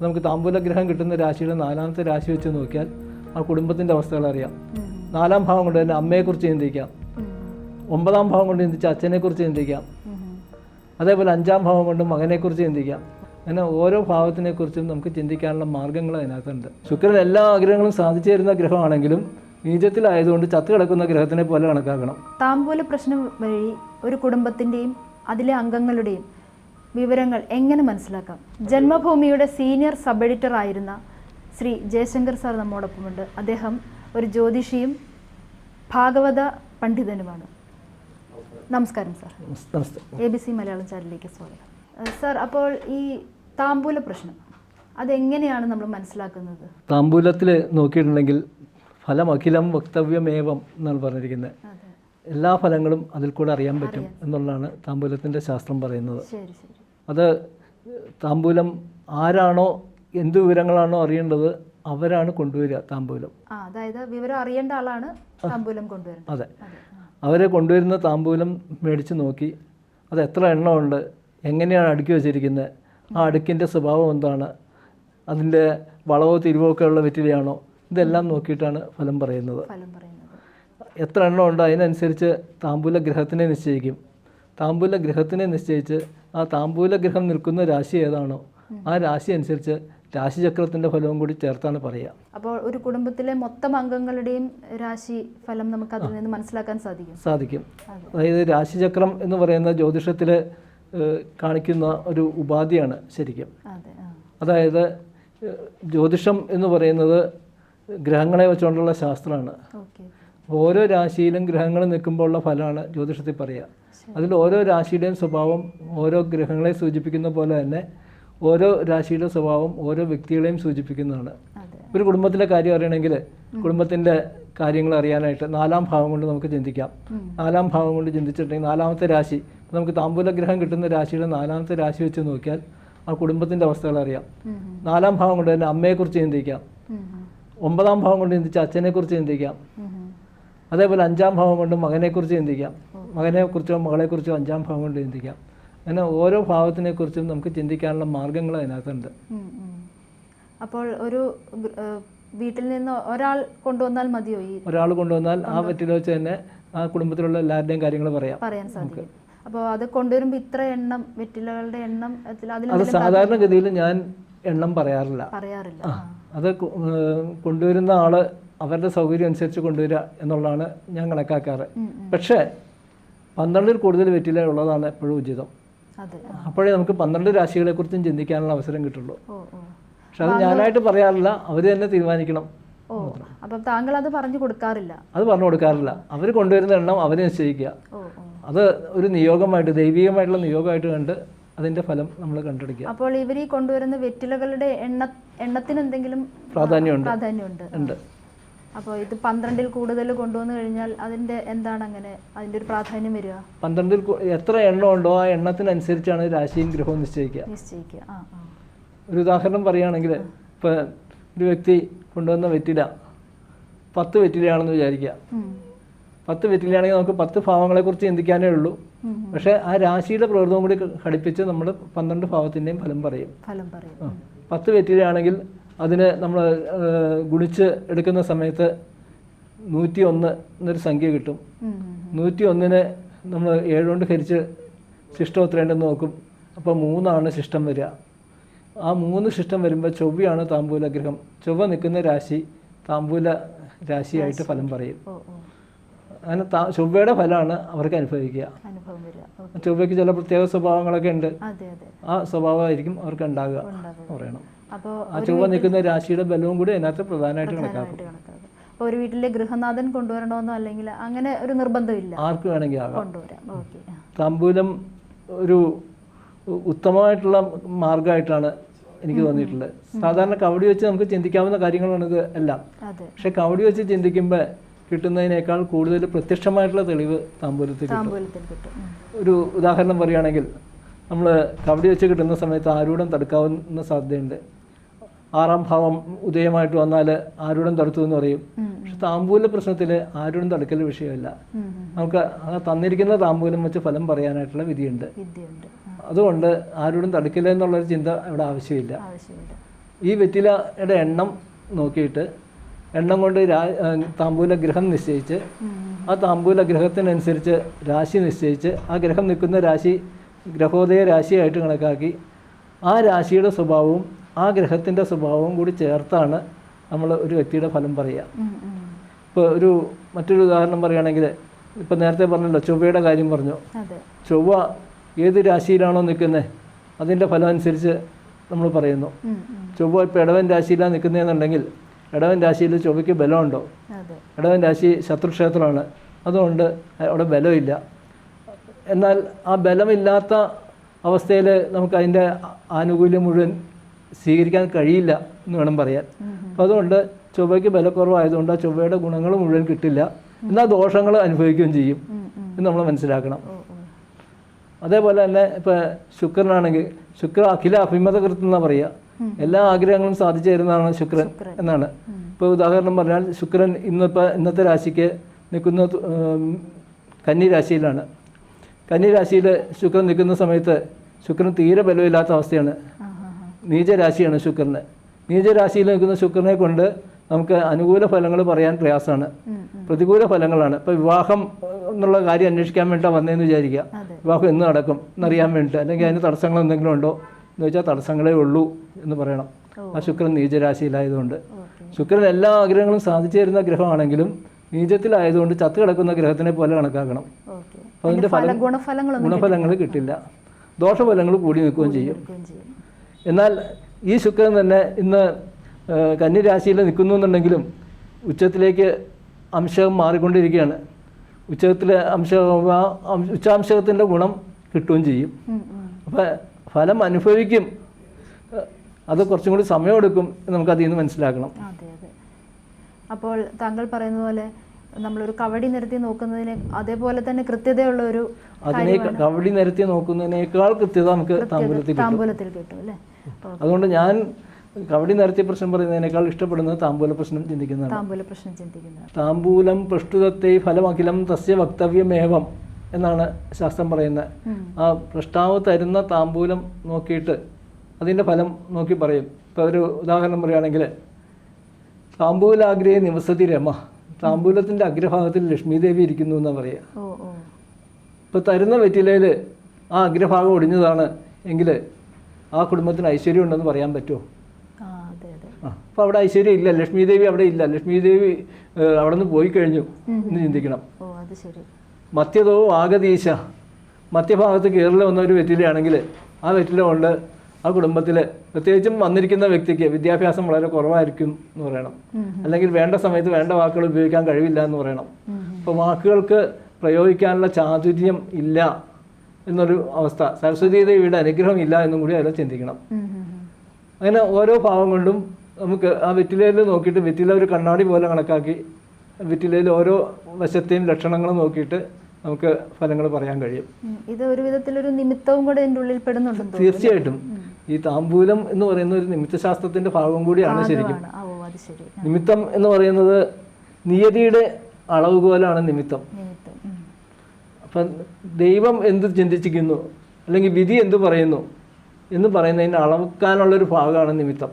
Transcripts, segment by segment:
നമുക്ക് താമ്പൂലഗ്രഹം കിട്ടുന്ന രാശിയുടെ നാലാമത്തെ രാശി വെച്ച് നോക്കിയാൽ ആ കുടുംബത്തിന്റെ അവസ്ഥകൾ അറിയാം. നാലാം ഭാവം കൊണ്ട് തന്നെ അമ്മയെക്കുറിച്ച് ചിന്തിക്കാം. ഒമ്പതാം ഭാവം കൊണ്ട് ചിന്തിച്ച് അച്ഛനെക്കുറിച്ച് ചിന്തിക്കാം. അതേപോലെ അഞ്ചാം ഭാവം കൊണ്ട് മകനെക്കുറിച്ച് ചിന്തിക്കാം. അങ്ങനെ ഓരോ ഭാവത്തിനെക്കുറിച്ചും നമുക്ക് ചിന്തിക്കാനുള്ള മാർഗങ്ങൾ അതിനകത്തുണ്ട്. ശുക്രൻ എല്ലാ ആഗ്രഹങ്ങളും സാധിച്ചു തരുന്ന ഗ്രഹമാണെങ്കിലും നീചത്തിലായതുകൊണ്ട് ചത്തു കിടക്കുന്ന ഗ്രഹത്തിനെ പോലെ കണക്കാക്കണം. താമ്പൂല പ്രശ്നം വഴി ഒരു കുടുംബത്തിന്റെയും അതിലെ അംഗങ്ങളുടെയും വിവരങ്ങൾ എങ്ങനെ മനസ്സിലാക്കാം? ജന്മഭൂമിയുടെ സീനിയർ സബ് എഡിറ്റർ ആയിരുന്ന ശ്രീ ജയശങ്കർ സാർ നമ്മോടൊപ്പമുണ്ട്. അദ്ദേഹം ഒരു ജ്യോതിഷിയും ഭാഗവത പണ്ഡിതനുമാണ്. നമസ്കാരം sir. A B C Malayalam ചാനലിലേക്ക് സ്വാഗതം. സാർ അപ്പോൾ ഈ താമ്പൂല പ്രശ്നം അതെങ്ങനെയാണ് നമ്മൾ മനസ്സിലാക്കുന്നത്? താമ്പൂലത്തിൽ നോക്കിയിട്ടുണ്ടെങ്കിൽ ഫലം അഖിലം വക്തവ്യമേവം എന്നാണ് പറഞ്ഞിരിക്കുന്നത്. എല്ലാ ഫലങ്ങളും അതിൽ കൂടെ അറിയാൻ പറ്റും എന്നുള്ളതാണ് താമ്പൂലത്തിന്റെ ശാസ്ത്രം പറയുന്നത്. ശരി ശരി. അത് താമ്പൂലം ആരാണോ എന്ത് വിവരങ്ങളാണോ അറിയേണ്ടത് അവരാണ് കൊണ്ടുവരിക താമ്പൂലം അതായത് വിവരം അറിയേണ്ട ആളാണ് താമ്പൂലം കൊണ്ടുവരുന്നത്. അതെ. അവരെ കൊണ്ടുവരുന്ന താമ്പൂലം മേടിച്ച് നോക്കി അത് എത്ര എണ്ണമുണ്ട് എങ്ങനെയാണ് അടുക്കി വെച്ചിരിക്കുന്നത് ആ അടുക്കിന്റെ സ്വഭാവം എന്താണ് അതിന്റെ വളവോ തിരിവോ ഒക്കെ ഉള്ള വെറ്റിലയാണോ ഇതെല്ലാം നോക്കിയിട്ടാണ് ഫലം പറയുന്നത്. ഫലം പറയുന്നത്. എത്ര എണ്ണം ഉണ്ട് അതിനനുസരിച്ച് താമ്പൂല ഗ്രഹത്തിനെ നിശ്ചയിക്കും. താമ്പൂല ഗ്രഹത്തിനെ നിശ്ചയിച്ച് ആ താമ്പൂല ഗ്രഹം നിൽക്കുന്ന രാശി ഏതാണോ ആ രാശി അനുസരിച്ച് രാശിചക്രത്തിന്റെ ഫലവും കൂടി ചേർത്താണ് പറയുക. അപ്പോൾ ഒരു കുടുംബത്തിലെ മൊത്തം അംഗങ്ങളുടെയും രാശി ഫലം നമുക്ക് അതിൽ നിന്ന് മനസ്സിലാക്കാൻ സാധിക്കും. സാധിക്കും. അതായത് രാശിചക്രം എന്ന് പറയുന്ന ജ്യോതിഷത്തിൽ കാണിക്കുന്ന ഒരു ഉപാധിയാണ് ശരിക്കും. അതെ അതായത് ജ്യോതിഷം എന്ന് പറയുന്നത് ഗ്രഹങ്ങളെ വെച്ചുകൊണ്ടുള്ള ശാസ്ത്രമാണ്. ഓരോ രാശിയിലും ഗ്രഹങ്ങൾ നിൽക്കുമ്പോഴുള്ള ഫലമാണ് ജ്യോതിഷത്തിൽ പറയുക. അതിൽ ഓരോ രാശിയുടെയും സ്വഭാവം ഓരോ ഗ്രഹങ്ങളെ സൂചിപ്പിക്കുന്ന പോലെ തന്നെ ഓരോ രാശിയുടെ സ്വഭാവം ഓരോ വ്യക്തികളെയും സൂചിപ്പിക്കുന്നതാണ്. ഒരു കുടുംബത്തിലെ കാര്യം അറിയണമെങ്കിൽ കുടുംബത്തിന്റെ കാര്യങ്ങൾ അറിയാനായിട്ട് നാലാം ഭാവം കൊണ്ട് നമുക്ക് ചിന്തിക്കാം. നാലാം ഭാവം കൊണ്ട് ചിന്തിച്ചിട്ടുണ്ടെങ്കിൽ നാലാമത്തെ രാശി നമുക്ക് താമ്പൂല ഗ്രഹം കിട്ടുന്ന രാശിയുടെ നാലാമത്തെ രാശി വെച്ച് നോക്കിയാൽ ആ കുടുംബത്തിന്റെ അവസ്ഥകൾ അറിയാം. നാലാം ഭാവം കൊണ്ട് തന്നെ അമ്മയെക്കുറിച്ച് ചിന്തിക്കാം. ഒമ്പതാം ഭാവം കൊണ്ട് ചിന്തിച്ച് അച്ഛനെക്കുറിച്ച് ചിന്തിക്കാം. അതേപോലെ അഞ്ചാം ഭാവം കൊണ്ട് മകനെക്കുറിച്ച് ചിന്തിക്കാം. മകനെക്കുറിച്ചോ മകളെക്കുറിച്ചോ അഞ്ചാം ഭാവം കൊണ്ട് ചിന്തിക്കാം. അങ്ങനെ ഓരോ ഭാവത്തിനെക്കുറിച്ചും നമുക്ക് ചിന്തിക്കാനുള്ള മാർഗങ്ങൾ അതിനകത്തുണ്ട്. അപ്പോൾ ഒരു വീട്ടിൽ നിന്ന് ഒരാൾ കൊണ്ടുവന്നാൽ മതിയോ ഈ ഒരാൾ കൊണ്ടുവന്നാൽ ആ വെറ്റില വെച്ച് തന്നെ ആ കുടുംബത്തിലുള്ള എല്ലാവരുടെയും കാര്യങ്ങൾ പറയാം. പറയാൻ സാധിക്കും. അപ്പോൾ അത് കൊണ്ടുവരുമ്പോൾ ഇത്ര എണ്ണം വെറ്റിലകളുടെ എണ്ണം അത് സാധാരണഗതിയിൽ ഞാൻ എണ്ണം പറയാറില്ല. പറയാറില്ല. അത് കൊണ്ടുവരുന്ന ആൾ അവരുടെ സൗകര്യം അനുസരിച്ച് കൊണ്ടുവരിക എന്നുള്ളതാണ് ഞാൻ കണക്കാക്കാറ്. പക്ഷേ പന്ത്രണ്ടിൽ കൂടുതൽ വെറ്റില ഉള്ളതാണ് എപ്പോഴും ഉചിതം. അപ്പോഴേ നമുക്ക് പന്ത്രണ്ട് രാശികളെക്കുറിച്ചും ചിന്തിക്കാനുള്ള അവസരം കിട്ടുള്ളൂ. പക്ഷെ അത് ഞാനായിട്ട് പറയാറില്ല. അവർ തന്നെ തീരുമാനിക്കണം. ഓ അപ്പം താങ്കൾ അത് പറഞ്ഞു കൊടുക്കാറില്ല. അത് പറഞ്ഞു കൊടുക്കാറില്ല. അവർ കൊണ്ടുവരുന്ന എണ്ണം അവർ നിശ്ചയിക്കുക. അത് ഒരു നിയോഗമായിട്ട് ദൈവികമായിട്ടുള്ള നിയോഗമായിട്ട് കണ്ട് അതിന്റെ ഫലം നമ്മൾ കണ്ടെടുക്കുക. അപ്പോൾ ഇവർ ഈ കൊണ്ടുവരുന്ന വെറ്റിലകളുടെ എണ്ണ എണ്ണത്തിന് എന്തെങ്കിലും പ്രാധാന്യമുണ്ട്. പ്രാധാന്യമുണ്ട്. ഉണ്ട്. അപ്പോൾ ഇത് പന്ത്രണ്ടിൽ കൂടുതൽ കൊണ്ടുവന്നു കഴിഞ്ഞാൽ അതിന്റെ എന്താണ് അങ്ങനെ? അതിന്റെ ഒരു പ്രാധാന്യം വരിക? പന്ത്രണ്ടിൽ എത്ര എണ്ണം ഉണ്ടോ ആ എണ്ണത്തിനനുസരിച്ചാണ് രാശിയും ഗ്രഹവും നിശ്ചയിക്കുക. നിശ്ചയിക്കുക. ഒരു ഉദാഹരണം പറയുകയാണെങ്കിൽ ഇപ്പോൾ ഒരു വ്യക്തി കൊണ്ടുവന്ന വെറ്റില പത്ത് വെറ്റിലയാണെന്ന് വിചാരിക്കുക. പത്ത് വെറ്റിലയാണെങ്കിൽ നമുക്ക് പത്ത് ഭാവങ്ങളെക്കുറിച്ച് ചിന്തിക്കാനേ ഉള്ളൂ. പക്ഷേ ആ രാശിയുടെ പ്രകൃതവും കൂടി ഘടിപ്പിച്ച് നമ്മൾ പന്ത്രണ്ട് ഭാവത്തിന്റെയും ഫലം പറയും. ഫലം പറയും. പത്ത് വെറ്റിലയാണെങ്കിൽ അതിന് നമ്മൾ ഗുണിച്ച് എടുക്കുന്ന സമയത്ത് നൂറ്റി ഒന്ന് എന്നൊരു സംഖ്യ കിട്ടും. നൂറ്റി ഒന്നിന് നമ്മൾ ഏഴുകൊണ്ട് ഹരിച്ച് ശിഷ്ടം എത്രയുണ്ടെന്ന് നോക്കും. അപ്പോൾ മൂന്നാണ് ശിഷ്ടം വരിക. ആ മൂന്ന് ശിഷ്ടം വരുമ്പോൾ ചൊവ്വയാണ് താമ്പൂല ഗ്രഹം. ചൊവ്വ നിൽക്കുന്ന രാശി താമ്പൂല രാശിയായിട്ട് ഫലം പറയും. അങ്ങനെ താ ചൊവ്വയുടെ ഫലമാണ് അവർക്ക് അനുഭവിക്കുക. ചൊവ്വയ്ക്ക് ചില പ്രത്യേക സ്വഭാവങ്ങളൊക്കെ ഉണ്ട്. ആ സ്വഭാവമായിരിക്കും അവർക്ക് ഉണ്ടാകുക. പറയണം. അപ്പോൾ ചൊവ്വ നിൽക്കുന്ന രാശിയുടെ ബലവും കൂടി അതിനകത്ത് പ്രധാനമായിട്ട് കണക്കാക്കും. അപ്പോൾ ഒരു വീട്ടിലെ ഗൃഹനാഥൻ കൊണ്ടുവരണമെന്നോ അല്ലെങ്കിൽ അങ്ങനെ ഒരു നിർബന്ധമില്ല. ആർക്ക് വേണമെങ്കിൽ ആകാം. കൊണ്ടുവരാം. ഓക്കെ. താമ്പൂലം ഒരു ഉത്തമമായിട്ടുള്ള മാർഗമായിട്ടാണ് എനിക്ക് തോന്നിയിട്ടുള്ളത്. സാധാരണ കവടി വെച്ച് നമുക്ക് ചിന്തിക്കാവുന്ന കാര്യങ്ങളാണ് ഇത് എല്ലാം. പക്ഷെ കവടി വെച്ച് ചിന്തിക്കുമ്പോൾ കിട്ടുന്നതിനേക്കാൾ കൂടുതൽ പ്രത്യക്ഷമായിട്ടുള്ള തെളിവ് താമ്പൂലത്തിൽ കിട്ടും. താമ്പൂലത്തിൽ കിട്ടും. ഒരു ഉദാഹരണം പറയുകയാണെങ്കിൽ നമ്മൾ കവടി വെച്ച് കിട്ടുന്ന സമയത്ത് ആരൂഢം തടുക്കാവുന്ന സാധ്യതയുണ്ട്. ആറാം ഭാവം ഉദയമായിട്ട് വന്നാൽ ആരുടെ തടുത്തു എന്ന് പറയും? പക്ഷെ താമ്പൂല പ്രശ്നത്തിൽ ആരുടെ തടുക്കൽ വിഷയമല്ല. നമുക്ക് ആ തന്നിരിക്കുന്ന താമ്പൂലം വെച്ച് ഫലം പറയാനായിട്ടുള്ള വിധിയുണ്ട്. അതുകൊണ്ട് ആരോടും തടുക്കില്ല എന്നുള്ളൊരു ചിന്ത ഇവിടെ ആവശ്യമില്ല. ഈ വെറ്റിലയുടെ എണ്ണം നോക്കിയിട്ട് എണ്ണം കൊണ്ട് രാ താമ്പൂല ഗ്രഹം നിശ്ചയിച്ച് ആ താമ്പൂല ഗ്രഹത്തിനനുസരിച്ച് രാശി നിശ്ചയിച്ച് ആ ഗ്രഹം നിൽക്കുന്ന രാശി ഗ്രഹോദയ രാശിയായിട്ട് കണക്കാക്കി ആ രാശിയുടെ സ്വഭാവവും ആ ഗ്രഹത്തിന്റെ സ്വഭാവവും കൂടി ചേർത്താണ് നമ്മൾ ഒരു വ്യക്തിയുടെ ഫലം പറയുക. ഇപ്പോൾ ഒരു മറ്റൊരു ഉദാഹരണം പറയുകയാണെങ്കിൽ ഇപ്പം നേരത്തെ പറഞ്ഞല്ലോ ചൊവ്വയുടെ കാര്യം പറഞ്ഞു. ചൊവ്വ ഏത് രാശിയിലാണോ നിൽക്കുന്നത് അതിന്റെ ഫലം അനുസരിച്ച് നമ്മൾ പറയുന്നു. ചൊവ്വ ഇപ്പോൾ ഇടവൻ രാശിയിലാണ് നിൽക്കുന്നതെന്നുണ്ടെങ്കിൽ ഇടവൻ രാശിയിൽ ചൊവ്വയ്ക്ക് ബലമുണ്ടോ? ഇടവൻ രാശി ശത്രുക്ഷേത്രമാണ്. അതുകൊണ്ട് അവിടെ ബലമില്ല. എന്നാൽ ആ ബലമില്ലാത്ത അവസ്ഥയിൽ നമുക്ക് അതിന്റെ ആനുകൂല്യം മുഴുവൻ സ്വീകരിക്കാൻ കഴിയില്ല എന്ന് വേണം പറയാൻ. അപ്പോൾ അതുകൊണ്ട് ചൊവ്വയ്ക്ക് ബലക്കുറവായതുകൊണ്ട് ആ ചൊവ്വയുടെ ഗുണങ്ങൾ മുഴുവൻ കിട്ടില്ല. എന്നാൽ ദോഷങ്ങൾ അനുഭവിക്കുകയും ചെയ്യും. എന്ന് നമ്മൾ മനസ്സിലാക്കണം. അതേപോലെ തന്നെ ഇപ്പോൾ ശുക്രനാണെങ്കിൽ ശുക്ര അഖില അഭിമത കൃത്യം എന്നാ പറയുക. എല്ലാ ആഗ്രഹങ്ങളും സാധിച്ചു തരുന്നതാണ് ശുക്രൻ എന്നാണ്. ഇപ്പോൾ ഉദാഹരണം പറഞ്ഞാൽ ശുക്രൻ ഇന്നിപ്പോൾ ഇന്നത്തെ രാശിക്ക് നിൽക്കുന്ന കന്നി രാശിയിലാണ്. കന്നി രാശിയിൽ ശുക്രൻ നിൽക്കുന്ന സമയത്ത് ശുക്രൻ തീരെ ബലമില്ലാത്ത അവസ്ഥയാണ്. നീചരാശിയാണ് ശുക്രന്. നീചരാശിയിൽ നിൽക്കുന്ന ശുക്രനെ കൊണ്ട് നമുക്ക് അനുകൂല ഫലങ്ങൾ പറയാൻ പ്രയാസമാണ്. പ്രതികൂല ഫലങ്ങളാണ്. ഇപ്പോൾ വിവാഹം എന്നുള്ള കാര്യം അന്വേഷിക്കാൻ വേണ്ടിയിട്ടാണ് വന്നതെന്ന് വിചാരിക്കുക. വിവാഹം എന്ന് നടക്കും എന്നറിയാൻ വേണ്ടിയിട്ട്. അല്ലെങ്കിൽ അതിന് തടസ്സങ്ങൾ എന്തെങ്കിലും ഉണ്ടോ എന്ന് വെച്ചാൽ തടസ്സങ്ങളേ ഉള്ളൂ എന്ന് പറയണം. ആ ശുക്രൻ നീചരാശിയിലായതുകൊണ്ട്. ശുക്രൻ എല്ലാ ആഗ്രഹങ്ങളും സാധിച്ചു തരുന്ന ഗ്രഹമാണെങ്കിലും നീചത്തിലായതുകൊണ്ട് ചത്തു കിടക്കുന്ന ഗ്രഹത്തിനെ പോലെ കണക്കാക്കണം. അതിന്റെ അപ്പോൾ അതിന്റെ ഫല ഗുണഫലങ്ങൾ കിട്ടില്ല. ദോഷഫലങ്ങൾ കൂടി നിൽക്കുകയും ചെയ്യും. എന്നാൽ ഈ ശുക്രൻ തന്നെ ഇന്ന് കന്യരാശിയിൽ കന്നിരാശിയിൽ നിൽക്കുന്നു എന്നുണ്ടെങ്കിലും ഉച്ചത്തിലേക്ക് അംശം മാറിക്കൊണ്ടിരിക്കുകയാണ്. ഉച്ചത്തിലെ അംശ ഉച്ചാംശകത്തിന്റെ ഗുണം കിട്ടുകയും ചെയ്യും. അപ്പോൾ ഫലം അനുഭവിക്കും. അത് കുറച്ചും കൂടി സമയമെടുക്കും നമുക്കതിൽ നമുക്ക് നിന്ന് മനസ്സിലാക്കണം. അപ്പോൾ താങ്കൾ പറയുന്ന പോലെ നമ്മളൊരു കവടി നിരത്തി നോക്കുന്നതിന് അതേപോലെ തന്നെ കൃത്യതയുള്ള ഒരു അതിനെ കവടി നിരത്തി നോക്കുന്നതിനേക്കാൾ കൃത്യത നമുക്ക് താമ്പൂലത്തിൽ കിട്ടും. താമ്പൂലത്തിൽ കിട്ടും അല്ലേ? അതുകൊണ്ട് ഞാൻ കവടി നിരത്തി പ്രശ്നം പറയുന്നതിനേക്കാൾ ഇഷ്ടപ്പെടുന്നത് താമ്പൂല പ്രശ്നം ചിന്തിക്കുന്നതാണ്. താമ്പൂല പ്രശ്നം ചിന്തിക്കുന്നത് താമ്പൂലം പ്രഷ്ടുതത്തെ ഫലമഖിലം തസ്യ വക്തവ്യമേവം എന്നാണ് ശാസ്ത്രം പറയുന്നത് ആ പ്രഷ്ടാവ് തരുന്ന താമ്പൂലം നോക്കിയിട്ട് അതിന്റെ ഫലം നോക്കി പറയും. ഇപ്പോൾ ഒരു ഉദാഹരണം പറയുകയാണെങ്കിൽ താമ്പൂലാഗ്രഹേ നിവസതി രമ. താമ്പൂലത്തിന്റെ അഗ്രഭാഗത്തിൽ ലക്ഷ്മി ദേവി ഇരിക്കുന്നു എന്നാ പറയുക ഇപ്പൊ തരുന്ന വെറ്റിലയിൽ ആ അഗ്രഭാഗം ഒടിഞ്ഞതാണ് എങ്കിൽ ആ കുടുംബത്തിന് ഐശ്വര്യം ഉണ്ടെന്ന് പറയാൻ പറ്റുമോ അപ്പോൾ അവിടെ ഐശ്വര്യം ഇല്ല ലക്ഷ്മി ദേവി അവിടെ ഇല്ല. ലക്ഷ്മി ദേവി അവിടെ നിന്ന് പോയി കഴിഞ്ഞു എന്ന് ചിന്തിക്കണം. മധ്യതോ ആഗതീശ? മധ്യഭാഗത്ത് കയറിൽ വന്ന ഒരു വെറ്റിലയാണെങ്കിൽ ആ വെറ്റില കൊണ്ട് ആ കുടുംബത്തിൽ പ്രത്യേകിച്ചും വന്നിരിക്കുന്ന വ്യക്തിക്ക് വിദ്യാഭ്യാസം വളരെ കുറവായിരിക്കും എന്ന് പറയണം. അല്ലെങ്കിൽ വേണ്ട സമയത്ത് വേണ്ട വാക്കുകൾ ഉപയോഗിക്കാൻ കഴിവില്ല എന്ന് പറയണം. അപ്പോൾ വാക്കുകൾക്ക് പ്രയോഗിക്കാനുള്ള ചാതുര്യം ഇല്ല എന്നൊരു അവസ്ഥ. സരസ്വതി ദേവിയുടെ അനുഗ്രഹം ഇല്ല എന്നും കൂടി അതിൽ ചിന്തിക്കണം. അങ്ങനെ ഓരോ ഭാവം കൊണ്ടും നമുക്ക് ആ വെറ്റിലയിൽ നോക്കിയിട്ട് വെറ്റില ഒരു കണ്ണാടി പോലെ കണക്കാക്കി വെറ്റിലയിൽ ഓരോ വശത്തെയും ലക്ഷണങ്ങളും നോക്കിയിട്ട് നമുക്ക് ഫലങ്ങൾ പറയാൻ കഴിയും. ഇത് ഒരു വിധത്തിലൊരു നിമിത്തവും കൂടെ ഇതിന്റെ ഉള്ളിൽ പെടുന്നുണ്ട് തീർച്ചയായിട്ടും. ഈ താമ്പൂലം എന്ന് പറയുന്ന ഒരു നിമിത്തശാസ്ത്രത്തിന്റെ ഭാഗം കൂടിയാണ് ശരിക്കും. നിമിത്തം എന്ന് പറയുന്നത് നിയതിയുടെ അളവുകോലാണ് നിമിത്തം. നിമിത്തം. അപ്പൊ ദൈവം എന്ത് ചിന്തിച്ചിരിക്കുന്നു? അല്ലെങ്കിൽ വിധി എന്ത് പറയുന്നു? എന്ന് പറയുന്നതിന് അളക്കാനുള്ള ഒരു ഭാഗമാണ് നിമിത്തം.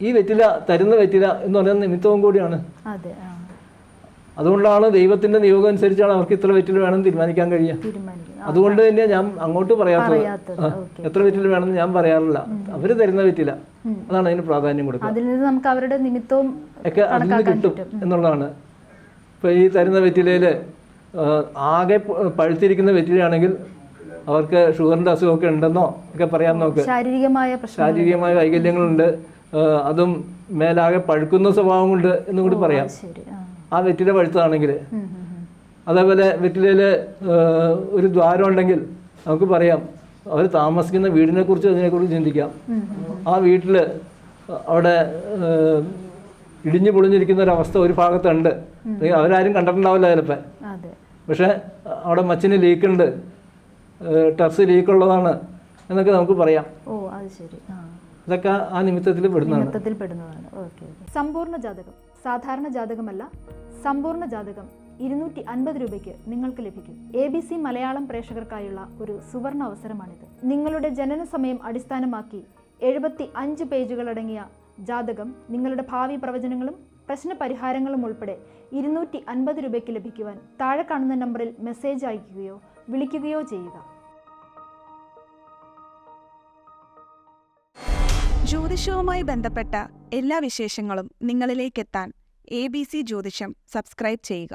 ഈ വെറ്റില തരുന്ന വെറ്റില എന്ന് പറയുന്ന നിമിത്തവും കൂടിയാണ്. അതെ അതുകൊണ്ടാണ് ദൈവത്തിന്റെ നിയോഗം അനുസരിച്ചാണ് അവർക്ക് ഇത്ര വെറ്റില വേണം തീരുമാനിക്കാൻ കഴിയുക. അതുകൊണ്ട് തന്നെ ഞാൻ അങ്ങോട്ട് പറയാത്തത്. എത്ര വെറ്റില വേണമെന്ന് ഞാൻ പറയാറില്ല. അവർ തരുന്ന വെറ്റില. അതാണ് അതിന് പ്രാധാന്യം കൊടുക്കുക. അതിൽ നിന്ന് നമുക്ക് അവരുടെ നിമിത്തവും ഒക്കെ അതിൽ നിന്ന് കിട്ടും എന്നുള്ളതാണ്. ഇപ്പൊ ഈ തരുന്ന വെറ്റിലയിൽ ആകെ പഴുത്തിരിക്കുന്ന വെറ്റിലയാണെങ്കിൽ അവർക്ക് ഷുഗറിന്റെ അസുഖമൊക്കെ ഉണ്ടെന്നോ ഒക്കെ പറയാൻ നോക്ക്. ശാരീരികമായ ശാരീരികമായ വൈകല്യങ്ങളുണ്ട്. അതും മേലാകെ പഴുക്കുന്ന സ്വഭാവം കൊണ്ട് എന്നും കൂടി പറയാം. ആ. വെറ്റില പഴുത്തതാണെങ്കിൽ. അതേപോലെ വെറ്റിലയിൽ ഒരു ദ്വാരം ഉണ്ടെങ്കിൽ നമുക്ക് പറയാം അവർ താമസിക്കുന്ന വീടിനെ കുറിച്ച് അതിനെക്കുറിച്ച് ചിന്തിക്കാം. ആ വീട്ടിൽ അവിടെ ഇടിഞ്ഞു പൊളിഞ്ഞിരിക്കുന്ന ഒരു അവസ്ഥ ഒരു ഭാഗത്തുണ്ട്. അവരാരും കണ്ടിട്ടുണ്ടാവില്ല ചിലപ്പോൾ പക്ഷേ അവിടെ മച്ചിന് ലീക്കുണ്ട്. ലീക്ക് ലീക്കുള്ളതാണ് എന്നൊക്കെ നമുക്ക് പറയാം. ഓ അത് ശരി. ഇതൊക്കെ ആ നിമിത്തത്തിൽ പെടുന്നതാണ്. സമ്പൂർണ ജാതകം. സാധാരണ ജാതകമല്ല സമ്പൂർണ ജാതകം. ഇരുന്നൂറ്റി അൻപത് രൂപയ്ക്ക് നിങ്ങൾക്ക് ലഭിക്കും. എ ബി സി മലയാളം പ്രേക്ഷകർക്കായുള്ള ഒരു സുവർണ അവസരമാണിത്. നിങ്ങളുടെ ജനന സമയം അടിസ്ഥാനമാക്കി എഴുപത്തി അഞ്ച് പേജുകളടങ്ങിയ ജാതകം നിങ്ങളുടെ ഭാവി പ്രവചനങ്ങളും പ്രശ്ന പരിഹാരങ്ങളും ഉൾപ്പെടെ ഇരുന്നൂറ്റി അൻപത് രൂപയ്ക്ക് ലഭിക്കുവാൻ താഴെ കാണുന്ന നമ്പറിൽ മെസ്സേജ് അയക്കുകയോ വിളിക്കുകയോ ചെയ്യുക. ജ്യോതിഷവുമായി ബന്ധപ്പെട്ട എല്ലാ വിശേഷങ്ങളും നിങ്ങളിലേക്കെത്താൻ എ ബി സി ജ്യോതിഷം സബ്സ്ക്രൈബ് ചെയ്യുക.